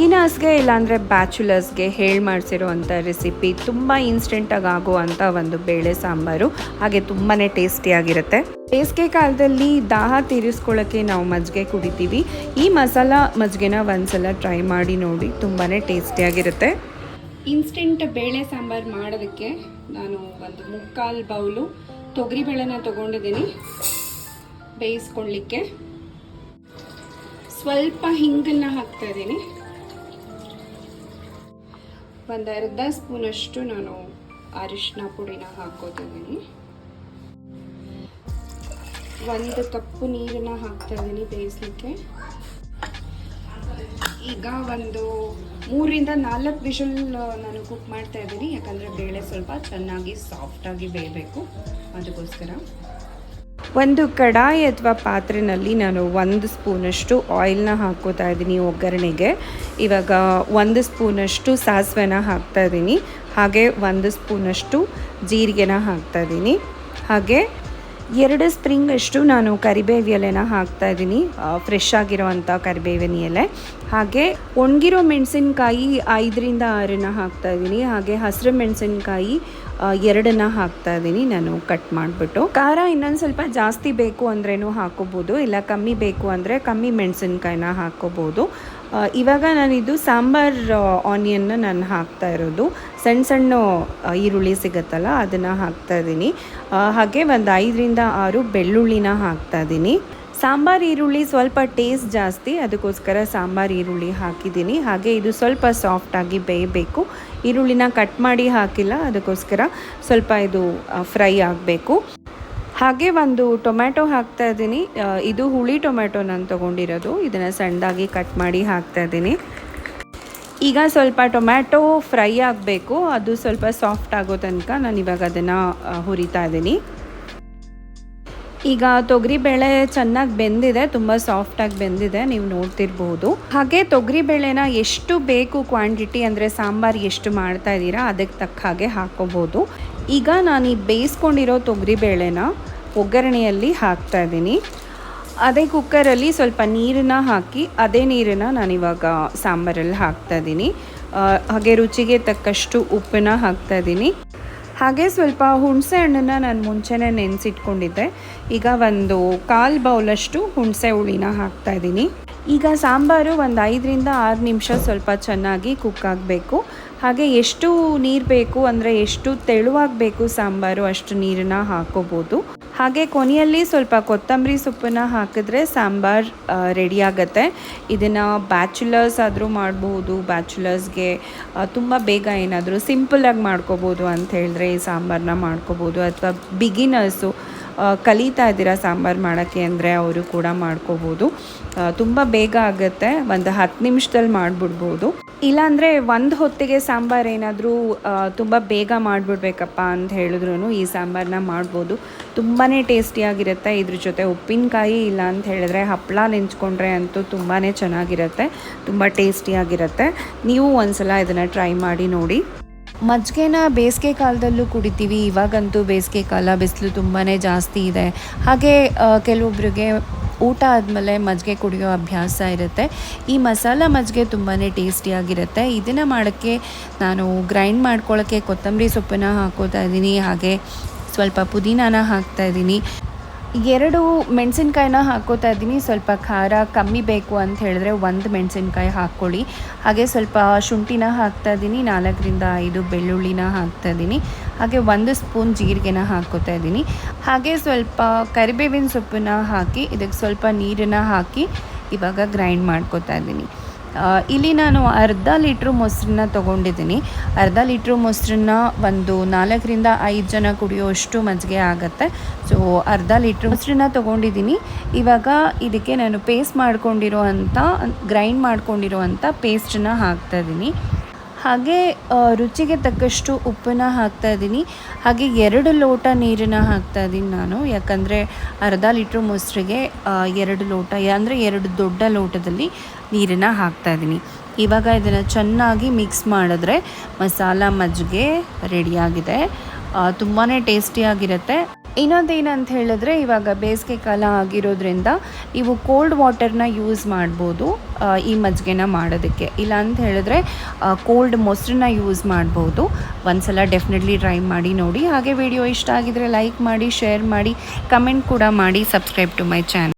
ಕಪಲ್ಸ್ಗೆ ಇಲ್ಲಾಂದರೆ ಬ್ಯಾಚುಲರ್ಸ್ಗೆ ಹೇಳಿ ಮಾಡಿಸಿರುವಂಥ ರೆಸಿಪಿ ತುಂಬ ಇನ್ಸ್ಟೆಂಟಾಗಿ ಆಗುವಂಥ ಒಂದು ಬೇಳೆ ಸಾಂಬಾರು. ಹಾಗೆ ತುಂಬಾ ಟೇಸ್ಟಿಯಾಗಿರುತ್ತೆ ಬೇಸಿಗೆ ಕಾಲದಲ್ಲಿ ದಾಹ ತೀರಿಸ್ಕೊಳ್ಳೋಕ್ಕೆ ನಾವು ಮಜ್ಜಿಗೆ ಕುಡಿತೀವಿ. ಈ ಮಸಾಲ ಮಜ್ಜಿಗೆನ ಒಂದ್ಸಲ ಟ್ರೈ ಮಾಡಿ ನೋಡಿ ತುಂಬಾ ಟೇಸ್ಟಿಯಾಗಿರುತ್ತೆ ಇನ್ಸ್ಟೆಂಟ್ ಬೇಳೆ ಸಾಂಬಾರು ಮಾಡೋದಕ್ಕೆ ನಾನು ಒಂದು ಮುಕ್ಕಾಲು ಬೌಲು ತೊಗರಿಬೇಳೆನ ತೊಗೊಂಡಿದ್ದೀನಿ. ಬೇಯಿಸ್ಕೊಳ್ಳಿಕ್ಕೆ ಸ್ವಲ್ಪ ಹಿಂಗನ್ನ ಹಾಕ್ತಾ ಇದ್ದೀನಿ. ಒಂದು ಅರ್ಧ ಸ್ಪೂನಷ್ಟು ನಾನು ಅರಿಶಿನ ಪುಡಿನ ಹಾಕೋತಿದ್ದೀನಿ ಒಂದು ಕಪ್ಪು ನೀರನ್ನ ಹಾಕ್ತಾ ಇದ್ದೀನಿ ಬೇಯಿಸ್ಲಿಕ್ಕೆ. ಈಗ ಒಂದು ಮೂರಿಂದ ನಾಲ್ಕು ವಿಷಲ್ ನಾನು ಕುಕ್ ಮಾಡ್ತಾ ಇದ್ದೀನಿ ಯಾಕಂದರೆ ಬೇಳೆ ಸ್ವಲ್ಪ ಚೆನ್ನಾಗಿ ಸಾಫ್ಟಾಗಿ ಬೇಯಬೇಕು. ಅದಕ್ಕೋಸ್ಕರ. ಒಂದು ಕಡಾಯಿ ಅಥವಾ ಪಾತ್ರೆನಲ್ಲಿ ನಾನು ಒಂದು ಸ್ಪೂನಷ್ಟು ಆಯಿಲ್ನ ಹಾಕೋತಾ ಇದ್ದೀನಿ ಒಗ್ಗರಣೆಗೆ. ಇವಾಗ ಒಂದು ಸ್ಪೂನಷ್ಟು ಸಾಸಿವೆನ ಹಾಕ್ತಾ ಇದ್ದೀನಿ. ಹಾಗೆ ಒಂದು ಸ್ಪೂನಷ್ಟು ಜೀರಿಗೆನ ಹಾಕ್ತಾ ಇದ್ದೀನಿ. ಹಾಗೆ ಎರಡು ಸ್ಪ್ರಿಂಗ್ ಅಷ್ಟು ನಾನು ಕರಿಬೇವಿ ಎಲೆನ ಹಾಕ್ತಾ ಇದ್ದೀನಿ. ಫ್ರೆಶ್ ಆಗಿರೋವಂಥ ಕರಿಬೇವಿನ ಎಲೆ. ಹಾಗೆ ಒಣಗಿರೋ ಮೆಣಸಿನ್ಕಾಯಿ ಐದರಿಂದ ಆರನ್ನ ಹಾಕ್ತಾ ಇದ್ದೀನಿ. ಹಾಗೆ ಹಸಿರು ಮೆಣಸಿನ್ಕಾಯಿ ಎರಡನ್ನ ಹಾಕ್ತಾ ಇದ್ದೀನಿ ನಾನು ಕಟ್ ಮಾಡಿಬಿಟ್ಟು. ಖಾರ ಇನ್ನೊಂದು ಸ್ವಲ್ಪ ಜಾಸ್ತಿ ಬೇಕು ಅಂದ್ರೇನು ಹಾಕೋಬೋದು, ಇಲ್ಲ ಕಮ್ಮಿ ಬೇಕು ಅಂದರೆ ಕಮ್ಮಿ ಮೆಣಸಿನ್ಕಾಯಿನ ಹಾಕೋಬೋದು. ಇವಾಗ ನಾನಿದು ಸಾಂಬಾರ್ ಆನಿಯನ್ನ ನಾನು ಹಾಕ್ತಾ ಇರೋದು. ಸಣ್ಣ ಸಣ್ಣ ಈರುಳ್ಳಿ ಸಿಗುತ್ತಲ್ಲ, ಅದನ್ನು ಹಾಕ್ತಾ ಇದ್ದೀನಿ ಹಾಗೆ ಒಂದು ಐದರಿಂದ ಆರು ಬೆಳ್ಳುಳ್ಳಿನ ಹಾಕ್ತಾ ಇದ್ದೀನಿ ಸಾಂಬಾರ್ ಈರುಳ್ಳಿ ಸ್ವಲ್ಪ ಟೇಸ್ಟ್ ಜಾಸ್ತಿ, ಅದಕ್ಕೋಸ್ಕರ ಸಾಂಬಾರ್ ಈರುಳ್ಳಿ ಹಾಕಿದ್ದೀನಿ. ಹಾಗೆ ಇದು ಸ್ವಲ್ಪ ಸಾಫ್ಟಾಗಿ ಬೇಯಬೇಕು. ಈರುಳ್ಳಿನ ಕಟ್ ಮಾಡಿ ಹಾಕಿಲ್ಲ, ಅದಕ್ಕೋಸ್ಕರ ಸ್ವಲ್ಪ ಇದು ಫ್ರೈ ಆಗಬೇಕು. ಹಾಗೆ ಒಂದು ಟೊಮ್ಯಾಟೊ ಹಾಕ್ತಾ ಇದ್ದೀನಿ. ಇದು ಹುಳಿ ಟೊಮ್ಯಾಟೊ ನಾನು ತೊಗೊಂಡಿರೋದು. ಇದನ್ನು ಸಣ್ಣದಾಗಿ ಕಟ್ ಮಾಡಿ ಹಾಕ್ತಾ ಇದ್ದೀನಿ. ಈಗ ಸ್ವಲ್ಪ ಟೊಮ್ಯಾಟೊ ಫ್ರೈ ಆಗಬೇಕು. ಅದು ಸ್ವಲ್ಪ ಸಾಫ್ಟ್ ಆಗೋ ತನಕ ನಾನು ಇವಾಗ ಅದನ್ನು ಹುರಿತಾ ಇದ್ದೀನಿ. ಈಗ ತೊಗರಿಬೇಳೆ ಚೆನ್ನಾಗಿ ಬೆಂದಿದೆ, ತುಂಬ ಸಾಫ್ಟಾಗಿ ಬೆಂದಿದೆ, ನೀವು ನೋಡ್ತಿರ್ಬೋದು. ಹಾಗೆ ತೊಗರಿಬೇಳೆನ ಎಷ್ಟು ಬೇಕು ಕ್ವಾಂಟಿಟಿ ಅಂದರೆ ಸಾಂಬಾರು ಎಷ್ಟು ಮಾಡ್ತಾ ಇದ್ದೀರಾ, ಅದಕ್ಕೆ ತಕ್ಕ ಹಾಗೆ ಹಾಕೋಬೋದು. ಈಗ ನಾನು ಈ ಬೇಯಿಸ್ಕೊಂಡಿರೋ ತೊಗರಿಬೇಳೆನ ಒಗ್ಗರಣೆಯಲ್ಲಿ ಹಾಕ್ತಾ ಇದ್ದೀನಿ. ಅದೇ ಕುಕ್ಕರಲ್ಲಿ ಸ್ವಲ್ಪ ನೀರನ್ನ ಹಾಕಿ, ಅದೇ ನೀರನ್ನು ಇವಾಗ ಸಾಂಬಾರಲ್ಲಿ ಹಾಕ್ತಾ ಇದ್ದೀನಿ. ಹಾಗೆ ರುಚಿಗೆ ತಕ್ಕಷ್ಟು ಉಪ್ಪನ್ನ ಹಾಕ್ತಾ ಇದ್ದೀನಿ. ಹಾಗೆ ಸ್ವಲ್ಪ ಹುಣಸೆ ಹಣ್ಣನ್ನು ನಾನು ಮುಂಚೆನೇ ನೆನೆಸಿಟ್ಕೊಂಡಿದ್ದೆ. ಈಗ ಒಂದು ಕಾಲು ಬೌಲಷ್ಟು ಹುಣಸೆ ಹುಳಿನ ಹಾಕ್ತಾ ಇದ್ದೀನಿ. ಈಗ ಸಾಂಬಾರು ಒಂದು ಐದರಿಂದ ಆರು ನಿಮಿಷ ಸ್ವಲ್ಪ ಚೆನ್ನಾಗಿ ಕುಕ್ ಆಗಬೇಕು. ಹಾಗೆ ಎಷ್ಟು ನೀರು ಬೇಕು ಅಂದರೆ ಎಷ್ಟು ತೆಳುವಾಗಬೇಕು ಸಾಂಬಾರು ಅಷ್ಟು ನೀರನ್ನ ಹಾಕೋಬೋದು. ಹಾಗೆ ಕೊನೆಯಲ್ಲಿ ಸ್ವಲ್ಪ ಕೊತ್ತಂಬರಿ ಸೊಪ್ಪನ್ನ ಹಾಕಿದ್ರೆ ಸಾಂಬಾರ್ ರೆಡಿ ಆಗುತ್ತೆ. ಇದನ್ನು ಬ್ಯಾಚುಲರ್ಸ್ ಆದರೂ ಮಾಡಬಹುದು ಬ್ಯಾಚುಲರ್ಸ್ಗೆ ತುಂಬ ಬೇಗ ಏನಾದರೂ ಸಿಂಪಲಾಗಿ ಮಾಡ್ಕೋಬೋದು ಅಂತ ಹೇಳಿದ್ರೆ ಈ ಸಾಂಬಾರನ್ನ ಮಾಡ್ಕೋಬೋದು. ಅಥವಾ ಬಿಗಿನರ್ಸು ಕಲಿತಾ ಇದ್ದೀರಾ ಸಾಂಬಾರು ಮಾಡೋಕ್ಕೆ ಅಂದರೆ ಅವರು ಕೂಡ ಮಾಡ್ಕೋಬೋದು. ತುಂಬ ಬೇಗ ಆಗುತ್ತೆ, ಒಂದು ಹತ್ತು ನಿಮಿಷದಲ್ಲಿ ಮಾಡಿಬಿಡ್ಬೋದು. ಇಲ್ಲಾಂದರೆ ಒಂದು ಹೊತ್ತಿಗೆ ಸಾಂಬಾರು ಏನಾದರೂ ತುಂಬ ಬೇಗ ಮಾಡಿಬಿಡ್ಬೇಕಪ್ಪ ಅಂತ ಹೇಳಿದ್ರು ಈ ಸಾಂಬಾರನ್ನ ಮಾಡ್ಬೋದು. ತುಂಬಾ ಟೇಸ್ಟಿಯಾಗಿರುತ್ತೆ ಇದ್ರ ಜೊತೆ ಉಪ್ಪಿನಕಾಯಿ ಇಲ್ಲ ಅಂತ ಹೇಳಿದ್ರೆ ಹಪ್ಪಳ ನೆಂಚ್ಕೊಂಡ್ರೆ ಅಂತೂ ತುಂಬಾ ಚೆನ್ನಾಗಿರುತ್ತೆ, ತುಂಬ ಟೇಸ್ಟಿಯಾಗಿರುತ್ತೆ ನೀವು ಒಂದ್ಸಲ ಇದನ್ನು ಟ್ರೈ ಮಾಡಿ ನೋಡಿ. ಮಜ್ಜಿಗೆನ ಬೇಸಿಗೆ ಕಾಲದಲ್ಲೂ ಕುಡಿತೀವಿ. ಇವಾಗಂತೂ ಬೇಸಿಗೆ ಕಾಲ, ಬಿಸಿಲು ತುಂಬಾ ಜಾಸ್ತಿ ಇದೆ. ಹಾಗೆ ಕೆಲವೊಬ್ರಿಗೆ ಊಟ ಆದಮೇಲೆ ಮಜ್ಜಿಗೆ ಕುಡಿಯೋ ಅಭ್ಯಾಸ ಇರುತ್ತೆ. ಈ ಮಸಾಲ ಮಜ್ಜಿಗೆ ತುಂಬಾ ಟೇಸ್ಟಿಯಾಗಿರುತ್ತೆ ಇದನ್ನು ಮಾಡೋಕ್ಕೆ ನಾನು ಗ್ರೈಂಡ್ ಮಾಡ್ಕೊಳ್ಳೋಕ್ಕೆ ಕೊತ್ತಂಬರಿ ಸೊಪ್ಪನ್ನು ಹಾಕೋತಾ ಇದ್ದೀನಿ. ಹಾಗೆ ಸ್ವಲ್ಪ ಪುದೀನಾನ ಹಾಕ್ತಾ ಇದ್ದೀನಿ. ಎರಡು ಮೆಣಸಿನ್ಕಾಯಿನ ಹಾಕೋತಾ ಇದ್ದೀನಿ. ಸ್ವಲ್ಪ ಖಾರ ಕಮ್ಮಿ ಬೇಕು ಅಂತ ಹೇಳಿದ್ರೆ ಒಂದು ಮೆಣಸಿನ್ಕಾಯಿ ಹಾಕ್ಕೊಳ್ಳಿ. ಹಾಗೆ ಸ್ವಲ್ಪ ಶುಂಠಿನ ಹಾಕ್ತಾ ಇದ್ದೀನಿ. ನಾಲ್ಕರಿಂದ ಐದು ಬೆಳ್ಳುಳ್ಳಿನ ಹಾಕ್ತಾ ಇದ್ದೀನಿ. ಹಾಗೆ ಒಂದು ಸ್ಪೂನ್ ಜೀರಿಗೆನ ಹಾಕ್ಕೋತಾ ಇದ್ದೀನಿ. ಹಾಗೆ ಸ್ವಲ್ಪ ಕರಿಬೇವಿನ ಸೊಪ್ಪನ್ನ ಹಾಕಿ, ಇದಕ್ಕೆ ಸ್ವಲ್ಪ ನೀರನ್ನು ಹಾಕಿ ಇವಾಗ ಗ್ರೈಂಡ್ ಮಾಡ್ಕೋತಾ ಇದ್ದೀನಿ. ಇಲ್ಲಿ ನಾನು ಅರ್ಧ ಲೀಟ್ರ್ ಮೊಸರನ್ನ ತೊಗೊಂಡಿದ್ದೀನಿ. ಅರ್ಧ ಲೀಟ್ರ್ ಮೊಸರನ್ನ ಒಂದು ನಾಲ್ಕರಿಂದ ಐದು ಜನ ಕುಡಿಯುವಷ್ಟು ಮಜ್ಜಿಗೆ ಆಗುತ್ತೆ. ಸೊ ಅರ್ಧ ಲೀಟ್ರ್ ಮೊಸರನ್ನ ತೊಗೊಂಡಿದ್ದೀನಿ. ಇವಾಗ ಇದಕ್ಕೆ ನಾನು ಪೇಸ್ಟ್ ಮಾಡ್ಕೊಂಡಿರೋ ಗ್ರೈಂಡ್ ಮಾಡ್ಕೊಂಡಿರೋ ಅಂಥ ಪೇಸ್ಟನ್ನ ಹಾಕ್ತಾಯಿದ್ದೀನಿ ಹಾಗೆ ರುಚಿಗೆ ತಕ್ಕಷ್ಟು ಉಪ್ಪನ್ನ ಹಾಕ್ತಾ ಇದ್ದೀನಿ. ಹಾಗೆ ಎರಡು ಲೋಟ ನೀರನ್ನು ಹಾಕ್ತಾ ಇದ್ದೀನಿ ನಾನು. ಯಾಕಂದರೆ ಅರ್ಧ ಲೀಟ್ರ್ ಮೊಸರಿಗೆ ಎರಡು ಲೋಟ, ಅಂದರೆ ಎರಡು ದೊಡ್ಡ ಲೋಟದಲ್ಲಿ ನೀರನ್ನು ಹಾಕ್ತಾ ಇದ್ದೀನಿ. ಇವಾಗ ಇದನ್ನು ಚೆನ್ನಾಗಿ ಮಿಕ್ಸ್ ಮಾಡಿದ್ರೆ ಮಸಾಲ ಮಜ್ಜಿಗೆ ರೆಡಿಯಾಗಿದೆ ತುಂಬಾ ಟೇಸ್ಟಿಯಾಗಿರುತ್ತೆ ಇನ್ನೊಂದೇನಂತ ಹೇಳಿದ್ರೆ, ಇವಾಗ ಬೇಸಿಗೆ ಕಾಲ ಆಗಿರೋದ್ರಿಂದ ನೀವು ಕೋಲ್ಡ್ ವಾಟರ್ನ ಯೂಸ್ ಮಾಡ್ಬೋದು ಈ ಮಜ್ಜಿಗೆನ ಮಾಡೋದಕ್ಕೆ. ಇಲ್ಲ ಅಂತ ಹೇಳಿದ್ರೆ ಕೋಲ್ಡ್ ಮೊಸರನ್ನ ಯೂಸ್ ಮಾಡ್ಬೋದು. ಒಂದ್ಸಲ ಡೆಫಿನೆಟ್ಲಿ ಟ್ರೈ ಮಾಡಿ ನೋಡಿ. ಹಾಗೆ ವಿಡಿಯೋ ಇಷ್ಟ ಆಗಿದ್ರೆ ಲೈಕ್ ಮಾಡಿ ಶೇರ್ ಮಾಡಿ ಕಮೆಂಟ್ ಕೂಡ ಮಾಡಿ ಸಬ್ಸ್ಕ್ರೈಬ್ ಟು ಮೈ ಚಾನಲ್